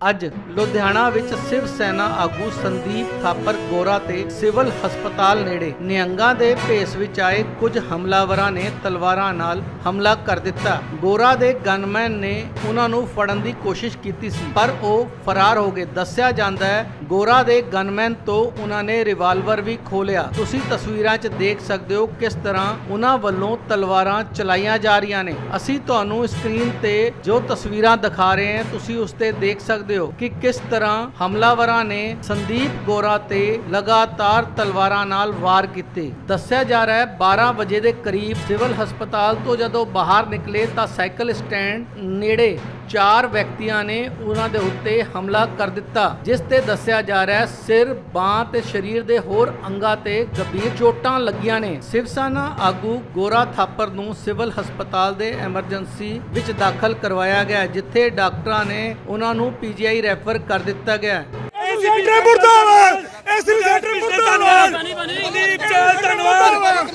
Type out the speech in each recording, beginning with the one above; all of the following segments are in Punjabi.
ਅੱਜ ਲੁਧਿਆਣਾ ਵਿੱਚ ਸਿਵ ਸੈਨਾ ਆਗੂ ਸੰਦੀਪ ਥਾਪਰ ਗੋਰਾ ਤੇ ਸਿਵਲ ਹਸਪਤਾਲ ਨੇੜੇ ਨਿਹੰਗਾਂ ਦੇ ਭੇਸ ਵਿੱਚ ਆਏ ਕੁਝ ਹਮਲਾਵਰਾਂ ਨੇ ਤਲਵਾਰਾਂ ਨਾਲ ਹਮਲਾ ਕਰ ਦਿੱਤਾ। ਗੋਰਾ ਦੇ ਗਨਮੈਨ ਨੇ ਉਹਨਾਂ ਨੂੰ ਫੜਨ ਦੀ ਕੋਸ਼ਿਸ਼ ਕੀਤੀ ਸੀ, ਪਰ ਉਹ ਫਰਾਰ ਹੋ ਗਏ। ਦੱਸਿਆ ਜਾਂਦਾ ਹੈ, ਗੋਰਾ ਦੇ ਗਨਮੈਨ ਤੋਂ ਉਹਨਾਂ ਨੇ ਰਿਵਾਲਵਰ ਵੀ ਖੋਲਿਆ। ਤੁਸੀਂ ਤਸਵੀਰਾਂ 'ਚ ਦੇਖ ਸਕਦੇ ਹੋ ਕਿਸ ਤਰ੍ਹਾਂ ਉਹਨਾਂ ਵੱਲੋਂ ਤਲਵਾਰਾਂ ਚਲਾਈਆਂ ਜਾ ਰਹੀਆਂ ਨੇ। ਅਸੀਂ ਤੁਹਾਨੂੰ ਸਕਰੀਨ ਤੇ ਜੋ ਤਸਵੀਰਾਂ ਦਿਖਾ ਰਹੇ ਹਾਂ, ਤੁਸੀਂ ਉਸ ਤੇ ਦੇਖ ਸਕਦੇ ਹੋ ਕਿ ਕਿਸ ਤਰ੍ਹਾਂ ਹਮਲਾਵਰਾਂ ਨੇ ਸੰਦੀਪ ਗੋਰਾ ਤੇ ਲਗਾਤਾਰ ਤਲਵਾਰਾਂ ਨਾਲ ਵਾਰ ਕੀਤੇ। ਦੱਸਿਆ ਜਾ ਰਿਹਾ ਹੈ 12 ਵਜੇ ਦੇ ਕਰੀਬ ਸਿਵਲ ਹਸਪਤਾਲ ਤੋਂ ਜਦੋਂ ਬਾਹਰ ਨਿਕਲੇ ਤਾਂ ਸਾਈਕਲ ਸਟੈਂਡ ਨੇੜੇ ਚਾਰ ਵਿਅਕਤੀਆਂ ਨੇ ਉਹਨਾਂ ਦੇ ਉੱਤੇ ਹਮਲਾ ਕਰ ਦਿੱਤਾ ਜਿਸ ਤੇ ਦੱਸਿਆ ਜਾ ਰਿਹਾ ਹੈ ਸਿਰ ਬਾਹ ਤੇ ਸਰੀਰ ਦੇ ਹੋਰ ਅੰਗਾਂ ਤੇ ਗੰਭੀਰ ਚੋਟਾਂ ਲੱਗੀਆਂ ਨੇ ਸਿਵ ਸੈਨਾ ਆਗੂ ਗੋਰਾ ਥਾਪਰ ਨੂੰ ਸਿਵਲ ਹਸਪਤਾਲ ਦੇ ਐਮਰਜੈਂਸੀ ਵਿੱਚ ਦਾਖਲ ਕਰਵਾਇਆ ਗਿਆ ਜਿੱਥੇ ਡਾਕਟਰਾਂ ਨੇ ਉਹਨਾਂ ਨੂੰ ਪੀਜੀਆਈ ਰੈਫਰ ਕਰ ਦਿੱਤਾ ਗਿਆ ਹੈ ਐਸੀ ਸੈਂਟਰ ਮੁਰਦਾਬਾਦ ਐਸੀ ਸੈਂਟਰ ਮੁਰਦਾਬਾਦ ਸੰਦੀਪ ਚਾਲ ਧੰਨਵਾਦ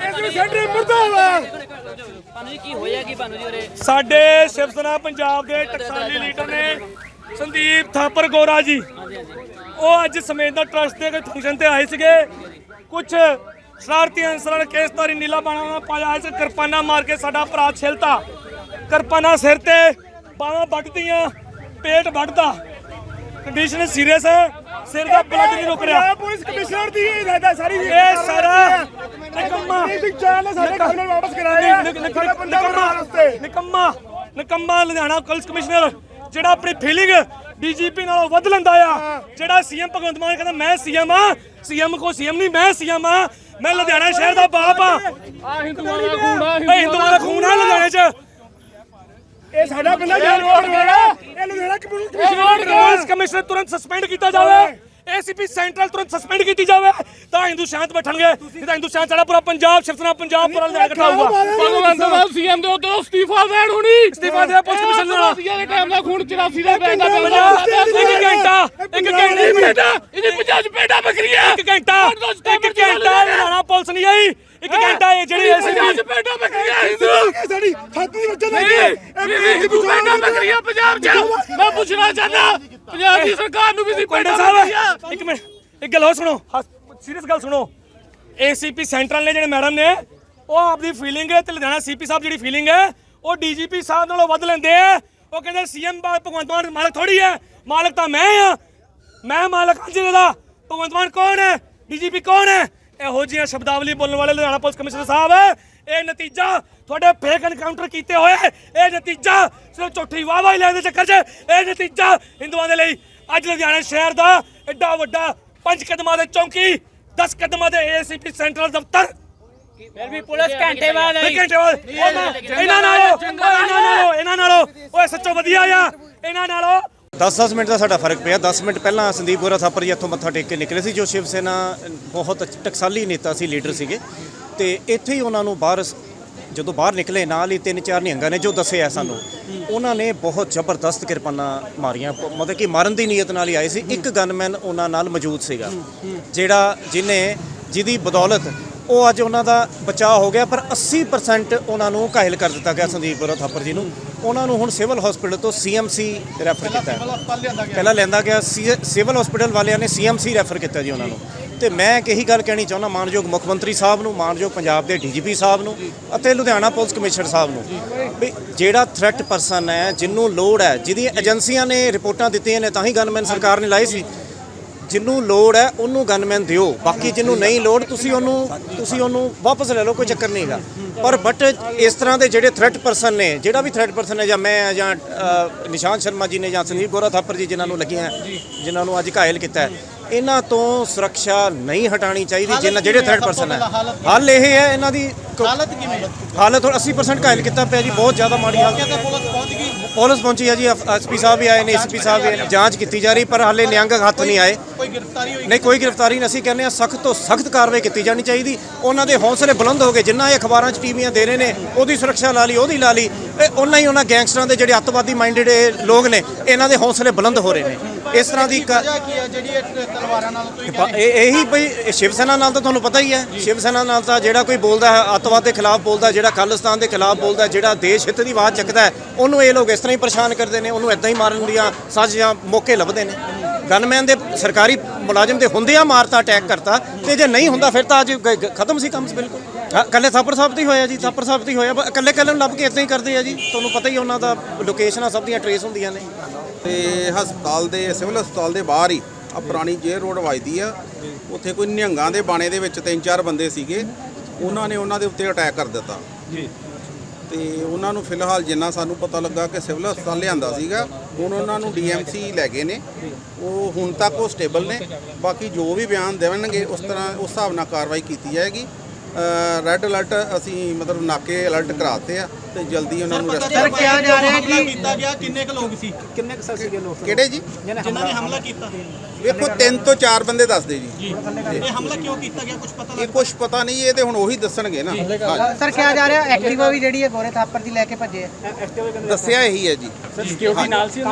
ਐਸੀ ਸੈਂਟਰ ਮੁਰਦਾਬਾਦ ਭਾਨੂ ਜੀ, ਕੀ ਹੋਇਆ? ਕੀ ਭਾਨੂ ਜੀ ਉਰੇ? ਸਾਡੇ ਸ਼ਿਵ ਸੈਨਾ ਪੰਜਾਬ ਦੇ ਟਕਸਾਲੀ ਲੀਡਰ ਨੇ ਸੰਦੀਪ ਥਾਪਰ ਗੋਰਾ ਜੀ। ਉਹ ਅੱਜ ਸਮੇਤ ਟਰਸਟ ਦੇ ਫੰਕਸ਼ਨ ਤੇ ਆਏ ਸੀਗੇ। ਕੁਝ ਸ਼ਰਾਰਤੀ ਅਨਸਰਾਂ ਨੇ ਕੇਸਤਾਰੀ ਨੀਲਾ ਬਾਣਾ ਪਾਇਆ ਸੀ ਕਿਰਪਾਨਾ ਮਾਰ ਕੇ ਸਾਡਾ ਭਰਾ ਛਿਲਤਾ। ਕਿਰਪਾਨਾ ਸਿਰ ਤੇ ਬਾਹਾਂ ਵੱਢਦੀਆਂ ਪੇਟ ਵੱਢਦਾ ਕੰਡੀਸ਼ਨ ਸੀਰੀਅਸ ਹੈ। ਸਿਰ ਦਾ ਬਲੱਡ ਨਹੀਂ ਰੁਕ ਰਿਹਾ। ਪੁਲਿਸ ਕਮਿਸ਼ਨਰ ਦੀ ਹਦਾਇਤਾਂ ਸਾਰੀ ਇਹ ਸਾਰਾ ਨਿਕੰਮਾ। ਸਿੰਘ ਚਾਲ ਨੇ ਸਾਡੇ ਕਾਨੂੰਨ ਵਾਪਸ ਕਰਾਏ। ਆ ਨਿਕ- ਨਿਕ- ਸਾਡਾ ਬੰਦਾ ਨਿਕੰਮਾ। ਨਿਕੰਮਾ। ਨਿਕੰਮਾ ਲੁਧਿਆਣਾ ਪੁਲਿਸ ਕਮਿਸ਼ਨਰ ਜਿਹੜਾ ਆਪਣੀ ਫੀਲਿੰਗ ਡੀਜੀਪੀ ਨਾਲੋਂ ਵੱਧ ਲੈਂਦਾ ਆ। ਜਿਹੜਾ ਸੀਐਮ ਭਗਵੰਤ ਮਾਨ ਕਹਿੰਦਾ ਮੈਂ ਸੀਐਮ ਆ। ਸੀਐਮ ਕੋ ਸੀਐਮ ਨਹੀਂ ਮੈਂ ਸੀਐਮ ਆ। ਮੈਂ ਲੁਧਿਆਣਾ ਸ਼ਹਿਰ ਦਾ ਬਾਪ ਆ। ਆ ਹਿੰਦੂਆਂ ਦਾ ਖੂਨ ਆ ਹਿੰਦੂਆਂ ਦਾ ਖੂਨ ਆ ਲੁਧਿਆਣੇ 'ਚ। ਇਹ ਸਾਡਾ ਬੰਦਾ ਜਾਨ ਵੋਟ ਦੇਣਾ ਇਹ Ludhiana commissioner commissioner police commissioner ਤੁਰੰਤ ਸਸਪੈਂਡ ਕੀਤਾ ਜਾਵੇ। ਏਸੀਪੀ ਸੈਂਟਰਲ ਤੁਰੰਤ ਸਸਪੈਂਡ ਕੀਤੀ ਜਾਵੇ। ਤਾਂ ਹਿੰਦੂ ਸ਼ਾਂਤ ਬੈਠਣਗੇ। ਨਹੀਂ ਤਾਂ ਹਿੰਦੂ ਸ਼ਾਂਤ ਸਾਡਾ ਪੂਰਾ ਪੰਜਾਬ ਸ਼ਿਵਸਨਾ ਪੰਜਾਬ ਪੂਰਾ ਲੁਧਿਆਣਾ ਇਕੱਠਾ ਹੋਊਗਾ। ਭਗਵੰਤ ਮਾਨ ਸੀਐਮ ਦੇ ਉਧਰੋਂ ਅਸਤੀਫਾ ਦੇਣ ਹੁਣੀ। ਇਸਤੀਫਾ ਦੇ ਪੁਲਿਸ ਕਮਿਸ਼ਨਰ ਨਾਲ ਦੇ ਟਾਈਮ ਦਾ ਖੂਨ 84 ਦਾ ਪੈਂਦਾ ਇੱਕ ਘੰਟਾ ਇੱਕ ਘੰਟੇ ਬੇਟਾ ਇਹਦੀ 50 ਬੇਟਾ ਬੱਕਰੀਆਂ ਇੱਕ ਘੰਟਾ ਇੱਕ ਘੰਟਾ ਲੁਧਿਆਣਾ ਪੁਲਿਸ ਨਹੀਂ ਆਈ ਇੱਕ ਘੰਟਾ ਇਹ ਜਿਹੜੀ ਐਸਪੀ ਬੇਟਾ ਬੱਕਰੀਆਂ ਹਿੰਦੂ ਸਾਡੀ ਛਾਤੀ ਦੀ ਵੱਜਣ ਲੱਗੀ ਹਿੰਦੂ ਬੇਟਾ ਬੱਕਰੀਆਂ ਪੰਜਾਬ ਚ ਮੈਂ ਪੁੱਛਣਾ ਚਾਹਨਾ ਪੰਜਾਬ ਦੀ ਸਰਕਾਰ ਨੂੰ ਵੀ ਸੀ ਬੇਟਾ ਸਾਹਿਬ। ਇੱਕ ਮਿੰਟ ਇੱਕ ਗੱਲ ਹੋਰ ਸੁਣੋ। ਸੀਰੀਅਸ ਗੱਲ ਸੁਣੋ। ਏਸੀਪੀ ਸੈਂਟਰਲ ਨੇ ਜਿਹੜੇ ਮੈਡਮ ਨੇ ਉਹ ਆਪਦੀ ਫੀਲਿੰਗ ਤੇ ਲੁਧਿਆਣਾ ਸੀਪੀ ਸਾਹਿਬ ਜਿਹੜੀ ਫੀਲਿੰਗ ਹੈ ਉਹ ਡੀਜੀਪੀ ਸਾਹਿਬ ਨਾਲੋਂ ਵੱਧ ਲੈਂਦੇ ਆ। ਉਹ ਕਹਿੰਦੇ ਸੀਐਮ ਭਗਵੰਤ ਮਾਨ ਮਾਲਕ ਥੋੜੀ ਹੈ। ਮਾਲਕ ਤਾਂ ਮੈਂ ਆ। ਮੈਂ ਮਾਲਕ ਹਾਂ ਜ਼ਿਲ੍ਹੇ ਦਾ ਭਗਵੰਤ ਮਾਨ ਕੌਣ ਹੈ? ਡੀਜੀਪੀ ਕੌਣ ਹੈ? ਇਹੋ ਜਿਹੀਆਂ ਸ਼ਬਦਾਵਲੀ ਬੋਲਣ ਵਾਲੇ ਲੁਧਿਆਣਾ ਪੁਲਿਸ ਕਮਿਸ਼ਨਰ ਸਾਹਿਬ। ਇਹ ਨਤੀਜਾ ਤੁਹਾਡੇ ਫੇਕ ਐਨਕਾਊਂਟਰ ਕੀਤੇ ਹੋਏ ਇਹ ਨਤੀਜਾ ਸਿਰਫ ਝੂਠੀ ਵਾਹਵਾਹੀ ਲੈਣ ਦੇ ਚੱਕਰ 'ਚ। ਇਹ ਨਤੀਜਾ ਹਿੰਦੂਆਂ ਦੇ ਲਈ ਅੱਜ ਲੁਧਿਆਣਾ ਸ਼ਹਿਰ ਦਾ ਐਡਾ ਵੱਡਾ ਪੰਜ ਕਦਮਾਂ ਦੇ ਚੌਂਕੀ 10 ਕਦਮਾਂ ਦੇ ਏਸੀਪੀ ਸੈਂਟਰਲ ਦਫ਼ਤਰ। ਫਿਰ ਵੀ ਪੁਲਿਸ ਘੰਟੇ ਬਾਅਦ ਆਈ। ਘੰਟੇ ਬਾਅਦ। ਇਹਨਾਂ ਨਾਲੋਂ ਉਹ ਇਹਨਾਂ ਨਾਲੋਂ ਇਹਨਾਂ ਨਾਲੋਂ ਓਏ ਸੱਚੋ ਵਧੀਆ ਆ। ਇਹਨਾਂ ਨਾਲੋਂ। 10-10 ਮਿੰਟ ਦਾ ਸਾਡਾ ਫ਼ਰਕ ਪਿਆ। 10 ਮਿੰਟ ਪਹਿਲਾਂ ਸੰਦੀਪ ਗੋਰਾ ਥਾਪਰ ਜੀ ਇੱਥੋਂ ਮੱਥਾ ਟੇਕ ਕੇ ਨਿਕਲੇ ਸੀ ਜੋ ਸ਼ਿਵ ਸੈਨਾ ਬਹੁਤ ਟਕਸਾਲੀ ਨੇਤਾ ਸੀ ਲੀਡਰ ਸੀਗੇ। ਤੇ ਇੱਥੇ ਹੀ ਉਹਨਾਂ ਨੂੰ ਬਾਹਰ ਜਦੋਂ ਬਾਹਰ ਨਿਕਲੇ ਨਾਲ ਹੀ ਤਿੰਨ ਚਾਰ ਨਿਹੰਗਾਂ ਨੇ ਜੋ ਦੱਸਿਆ ਸਾਨੂੰ ਉਹਨਾਂ ਨੇ ਬਹੁਤ ਜ਼ਬਰਦਸਤ ਕਿਰਪਾਨਾਂ ਮਾਰੀਆਂ। ਮਤਲਬ ਕਿ ਮਾਰਨ ਦੀ ਨੀਅਤ ਨਾਲ ਹੀ ਆਏ ਸੀ। ਇੱਕ ਗਨਮੈਨ ਉਹਨਾਂ ਨਾਲ ਮੌਜੂਦ ਸੀਗਾ ਜਿਹੜਾ ਜਿਨੇ ਜਿਹਦੀ ਬਦੌਲਤ ਉਹ ਅੱਜ ਉਹਨਾਂ ਦਾ ਬਚਾਅ ਹੋ ਗਿਆ ਪਰ 80% ਉਹਨਾਂ ਨੂੰ ਘਾਇਲ ਕਰ ਦਿੱਤਾ ਗਿਆ ਸੰਦੀਪ ਗੋਰਾ ਥਾਪਰ ਜੀ ਨੂੰ। ਉਹਨਾਂ ਨੂੰ ਹੁਣ ਸਿਵਲ ਹਸਪੀਟਲ ਤੋਂ ਸੀਐਮਸੀ ਰੈਫਰ ਕੀਤਾ। ਪਹਿਲਾਂ ਲੈਂਦਾ ਗਿਆ। ਸਿਵਲ ਹਸਪੀਟਲ ਵਾਲਿਆਂ ਨੇ ਸੀਐਮਸੀ ਰੈਫਰ ਕੀਤਾ ਜੀ ਉਹਨਾਂ ਨੂੰ। ਤੇ ਮੈਂ ਇੱਕ ਇਹੀ ਗੱਲ ਕਹਿਣੀ ਚਾਹੁੰਦਾ ਮਾਨਯੋਗ ਮੁੱਖ ਮੰਤਰੀ ਸਾਹਿਬ ਨੂੰ ਮਾਨਯੋਗ ਪੰਜਾਬ ਦੇ ਡੀਜੀਪੀ ਸਾਹਿਬ ਨੂੰ ਅਤੇ ਲੁਧਿਆਣਾ ਪੁਲਿਸ ਕਮਿਸ਼ਨਰ ਸਾਹਿਬ ਨੂੰ ਵੀ ਜਿਹੜਾ ਥ੍ਰੈਟ ਪਰਸਨ ਹੈ ਜਿਹਨੂੰ ਲੋੜ ਹੈ ਜਿਹਦੀ ਏਜੰਸੀਆਂ ਨੇ ਰਿਪੋਰਟਾਂ ਦਿੱਤੀਆਂ ਨੇ ਤਾਂ ਹੀ ਗਨਮੈਨ ਸਰਕਾਰ ਨੇ ਲਾਏ ਸੀ। ਜਿਹਨੂੰ ਲੋੜ ਹੈ ਉਹਨੂੰ ਗਨਮੈਨ ਦਿਓ। ਬਾਕੀ ਜਿਹਨੂੰ ਨਹੀਂ ਲੋੜ ਤੁਸੀਂ ਉਹਨੂੰ ਤੁਸੀਂ ਉਹਨੂੰ ਵਾਪਸ ਲੈ ਲਓ ਕੋਈ ਚੱਕਰ ਨਹੀਂ ਹੈਗਾ। ਪਰ ਬਟ ਇਸ ਤਰ੍ਹਾਂ ਦੇ ਜਿਹੜੇ ਥ੍ਰੈਟ ਪਰਸਨ ਨੇ ਜਿਹੜਾ ਵੀ ਥ੍ਰੈਟ ਪਰਸਨ ਹੈ ਜਾਂ ਮੈਂ ਜਾਂ ਅ, ਨਿਸ਼ਾਂਤ ਸ਼ਰਮਾ ਜੀ ਨੇ ਜਾਂ ਸੰਦੀਪ ਗੋਰਾ ਥਾਪਰ ਜੀ ਜਿਨ੍ਹਾਂ ਨੂੰ ਲੱਗੀਆਂ ਜਿਨ੍ਹਾਂ ਨੂੰ ਅੱਜ ਘਾਇਲ ਕੀਤਾ ਇਹਨਾਂ ਤੋਂ ਸੁਰੱਖਿਆ ਨਹੀਂ ਹਟਾਣੀ ਚਾਹੀਦੀ ਜਿਨ੍ਹਾਂ ਜਿਹੜੇ ਥ੍ਰੈਟ ਪਰਸਨ ਹੈ। ਹੱਲ ਇਹ ਹੈ ਇਹਨਾਂ ਦੀ ਹਾਲਤ ਕਿਵੇਂ ਹਾਲਤ ਹੁਣ 80% ਘਾਇਲ ਕੀਤਾ ਪਿਆ ਜੀ ਬਹੁਤ ਜ਼ਿਆਦਾ ਮਾੜੀ ਹਾਲਤ। ਹੈ ਪੁਲਿਸ ਪਹੁੰਚ ਗਈ। ਪੁਲਿਸ ਪਹੁੰਚੀ ਹੈ ਜੀ ਐਸਪੀ ਸਾਹਿਬ ਵੀ ਆਏ ਨੇ ਐਸਪੀ ਸਾਹਿਬ ਵੀ ਆਏ ਨੇ। ਜਾਂਚ ਕੀਤੀ ਜਾ ਰਹੀ ਪਰ ਹਾਲੇ ਨਿਹੰਗ ਹੱਥ ਨਹੀਂ ਆਏ। ਕੋਈ ਗ੍ਰਿਫਤਾਰੀ ਹੋਈ? ਨਹੀਂ ਕੋਈ ਗ੍ਰਿਫਤਾਰੀ ਨਹੀਂ ਅਸੀਂ ਕਹਿੰਦੇ ਆ ਸਖਤ ਤੋਂ ਸਖਤ ਕਾਰਵਾਈ ਕੀਤੀ ਜਾਣੀ ਚਾਹੀਦੀ। ਉਹਨਾਂ ਦੇ ਹੌਸਲੇ ਬੁਲੰਦ ਹੋ ਗਏ ਜਿੰਨਾ ਇਹ ਅਖਬਾਰਾਂ 'ਚ ਟੀਵੀਆਂ ਦੇ ਰਹੇ ਨੇ ਉਹਦੀ ਸੁਰੱਖਿਆ ਲਾ ਲਈ ਉਹਦੀ ਲਾ ਲਈ। ਇਹ ਉਹਨਾਂ ਹੀ ਉਹਨਾਂ ਗੈਂਗਸਟਰਾਂ ਦੇ ਜਿਹੜੇ ਅੱਤਵਾਦੀ ਮਾਈਂਡਡ ਲੋਕ ਨੇ ਇਹਨਾਂ ਦੇ ਹੌਸਲੇ ਬੁਲੰਦ ਹੋ ਰਹੇ ਨੇ। ਇਸ ਤਰ੍ਹਾਂ ਦੀ ਕ- ਪ- ਇਹ ਇਹੀ ਬਈ ਸ਼ਿਵ ਸੈਨਾ ਨਾਲ ਤਾਂ ਤੁਹਾਨੂੰ ਪਤਾ ਹੀ ਹੈ। ਸ਼ਿਵ ਸੈਨਾ ਨਾਲ ਤਾਂ ਜਿਹੜਾ ਕੋਈ ਬੋਲਦਾ ਹੈ ਅੱਤਵਾਦ ਦੇ ਖਿਲਾਫ ਬੋਲਦਾ ਜਿਹੜਾ ਖਾਲਿਸਤਾਨ ਦੇ ਖਿਲਾਫ ਬੋਲਦਾ ਜਿਹੜਾ ਦੇਸ਼ ਹਿੱਤ ਦੀ ਆਵਾਜ਼ ਚੱਕਦਾ ਉਹਨੂੰ ਇਹ ਲੋਕ ਇਸ ਤਰ੍ਹਾਂ ਹੀ ਪਰੇਸ਼ਾਨ ਕਰਦੇ ਨੇ ਉਹਨੂੰ ਇਦਾਂ ਹੀ ਮਾਰਨ ਦੀਆਂ ਸਾਜ਼ਿਸ਼ਾਂ ਮੌਕੇ ਲੱਭਦੇ ਨੇ। ਗਨਮੈਨ ਦੇ ਸਰਕਾਰੀ ਮੁਲਾਜ਼ਮ ਦੇ ਹੁੰਦਿਆਂ ਮਾਰਤਾ ਅਟੈਕ ਕਰਤਾ ਤੇ ਜੇ ਨਹੀਂ ਹੁੰਦਾ ਫਿਰ ਤਾਂ ਅੱਜ ਖਤਮ ਸੀ ਕੰਮ ਬਿਲਕੁਲ। ਹਾਂ, ਕੱਲੇ ਥਾਪਰ ਸਾਹਿਬ ਤੇ ਹੀ ਹੋਇਆ ਜੀ ਥਾਪਰ ਸਾਹਿਬ ਤੇ ਹੀ ਹੋਇਆ। ਬ- ਇਕੱਲੇ ਇਕੱਲੇ ਨੂੰ ਲੱਭ ਕੇ ਇਦਾਂ ਹੀ ਕਰਦੇ ਆ ਜੀ। ਤੁਹਾਨੂੰ ਪਤਾ ਹੀ ਉਹਨਾਂ ਦਾ ਲੋਕੇਸ਼ਨਾਂ ਸਭ ਦੀਆਂ ਟਰੇਸ ਹੁੰਦੀਆਂ ਨੇ। ਤੇ ਹਸਪਤਾਲ ਦੇ ਸਿਵਲ ਹਸਪਤਾਲ ਦੇ ਬਾਹਰ ਹੀ ਆ ਪੁਰਾਣੀ ਜੇਰ ਰੋਡ ਵੱਜਦੀ ਆ। ਉੱਥੇ ਕੋਈ ਨਿਹੰਗਾਂ ਦੇ ਬਾਣੇ ਦੇ ਵਿੱਚ ਤਿੰਨ ਚਾਰ ਬੰਦੇ ਸੀਗੇ। ਉਹਨਾਂ ਨੇ ਉਹਨਾਂ ਦੇ ਉੱਤੇ ਅਟੈਕ ਕਰ ਦਿੱਤਾ। ਜੀ। ਤੇ ਉਹਨਾਂ ਨੂੰ ਫਿਲਹਾਲ ਜਿੰਨਾ ਸਾਨੂੰ ਪਤਾ ਲੱਗਾ ਕਿ ਸਿਵਲ ਹਸਪਤਾਲ ਲਿਆਂਦਾ ਸੀਗਾ ਹੁਣ ਉਹਨਾਂ ਨੂੰ ਡੀਐਮਸੀ ਲੈ ਗਏ ਨੇ। ਉਹ ਹੁਣ ਤੱਕ ਉਹ ਸਟੇਬਲ ਨੇ। ਬਾਕੀ ਜੋ ਵੀ ਬਿਆਨ ਦੇਣਗੇ ਉਸ ਤਰ੍ਹਾਂ ਉਸ ਹਿਸਾਬ ਨਾਲ ਕਾਰਵਾਈ ਕੀਤੀ ਜਾਏਗੀ। ਰੈੱਡ ਅਲਰਟ ਅਸੀਂ ਮਤਲਬ ਨਾਕੇ ਅਲਰਟ ਕਰਾਤੇ ਆ ਤੇ ਜਲਦੀ ਉਹਨਾਂ ਨੂੰ ਰੈਸਟ ਸਰ ਕਿਹਾ ਜਾ ਰਿਹਾ ਕਿ ਕਿਹੜੇ ਜੀ? ਜਿਨ੍ਹਾਂ ਨੇ ਹਮਲਾ ਕੀਤਾ। ਵੇਖੋ ਤਿੰਨ ਤੋਂ ਚਾਰ ਬੰਦੇ ਦੱਸਦੇ ਜੀ। ਇਹ ਹਮਲਾ ਕਿਉਂ ਕੀਤਾ ਗਿਆ? ਕੁਝ ਪਤਾ ਇਹ ਕੁਝ ਪਤਾ ਨਹੀਂ ਇਹ ਤੇ ਹੁਣ ਉਹੀ ਦੱਸਣਗੇ ਨਾ। ਸਰ ਕਿਹਾ ਜਾ ਰਿਹਾ ਐਕਟਿਵਾ ਵੀ ਜਿਹੜੀ ਹੈ ਗੋਰੇ ਥਾਪਰ ਦੀ ਲੈ ਕੇ ਭੱਜੇ ਆ। ਦੱਸਿਆ ਇਹੀ ਹੈ ਜੀ। ਸਿਕਿਉਰਿਟੀ ਨਾਲ ਸੀ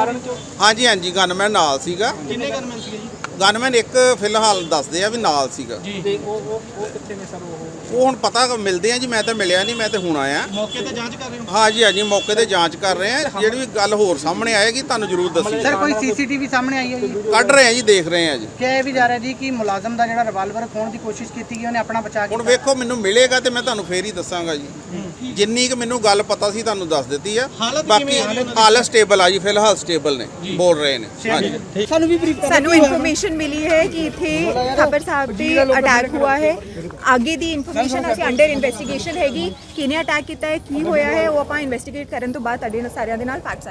ਹਾਂਜੀ ਹਾਂਜੀ ਗਨਮੈਨ ਨਾਲ ਸੀਗਾ। ਕਿੰਨੇ ਗਨਮੈਨ ਸੀਗੇ ਜੀ? ਗਨਮੈਨ ਇੱਕ ਫਿਲਹਾਲ ਦੱਸਦੇ ਆ ਵੀ ਨਾਲ ਸੀਗਾ। ਜੀ। ਤੇ ਉਹ ਉਹ ਉਹ ਕਿੱਥੇ ਨੇ ਸਰ ਉਹ? ਉਹ ਹੁਣ ਪਤਾ ਮਿਲਦੇ ਆ ਜੀ ਮੈਂ ਤਾਂ ਮਿਲਿਆ ਨਹੀਂ ਮੈਂ ਤੇ ਹੁਣ ਆਇਆ। ਮੌਕੇ ਤੇ ਜਾਂਚ ਕਰ ਰਹੇ ਹੋ? ਹਾਂਜੀ ਹਾਂਜੀ ਮੌਕੇ ਤੇ ਜਾਂਚ ਕਰ ਰਹੇ ਆ। ਜਿਹੜੀ ਵੀ ਗੱਲ ਹੋਰ ਸਾਹਮਣੇ ਆਏਗੀ ਤੁਹਾਨੂੰ ਜ਼ਰੂਰ ਦੱਸੀ ਸਰ ਕੋਈ ਸੀਸੀਟੀਵੀ ਸਾਹਮਣੇ ਆਈ ਹੈ ਜੀ? ਕੱਢ ਰਹੇ ਆ ਜੀ ਦੇਖ ਰਹੇ ਆ ਜੀ। ਕਿਹਾ ਇਹ ਵੀ ਜਾ ਰਿਹਾ ਜੀ ਕਿ ਮੁਲਾਜ਼ਮ ਦਾ ਜਿਹੜਾ ਰਿਵਾਲਵਰ ਖੋਣ ਦੀ ਕੋਸ਼ਿਸ਼ ਕੀਤੀ ਗਈ ਉਹਨੇ ਆਪਣਾ ਬਚਾ ਹੁਣ ਵੇਖੋ ਮੈਨੂੰ ਮਿਲੇਗਾ ਤੇ ਮੈਂ ਤੁਹਾਨੂੰ ਫੇਰ ਹੀ ਦੱਸਾਂਗਾ ਜੀ। ਜਿੰਨੀ ਕਿ ਮੈਨੂੰ ਗੱਲ ਪਤਾ ਸੀ ਤੁਹਾਨੂੰ ਦੱਸ ਦਿੱਤੀ ਆ। ਬਾਕੀ ਹਾਲਤ ਸਟੇਬਲ ਆ ਜੀ ਫਿਲਹਾਲ ਸਟੇਬਲ ਨੇ ਬੋਲ ਰਹੇ ਨੇ। ਹਾਂਜੀ। ਸਾਨੂੰ ਇਨਫੋਰਮੇਸ਼ਨ ਮਿਲੀ ਹੈ ਕਿ ਇੱਥੇ ਥਾਪਰ ਸਾਹਿਬ ਤੇ ਅਟੈਕ ਹੋਇਆ ਹੈ। ਅੱਗੇ ਦੀ ਇਨਫੋਰਮੇਸ਼ਨ ਅਸੀਂ ਅੰਡਰ ਇਨਵੈਸਟੀਗੇਸ਼ਨ ਹੈਗੀ। ਕਿਹਨੇ ਅਟੈਕ ਕੀਤਾ ਹੈ, ਕੀ ਹੋਇਆ ਹੈ, ਉਹ ਆਪਾਂ ਇਨਵੈਸਟੀਗੇਟ ਕਰਨ ਤੋਂ ਬਾਅਦ ਤੁਹਾਡੇ ਸਾਰਿਆਂ ਦੇ ਨਾਲ ਫੈਕਟਸ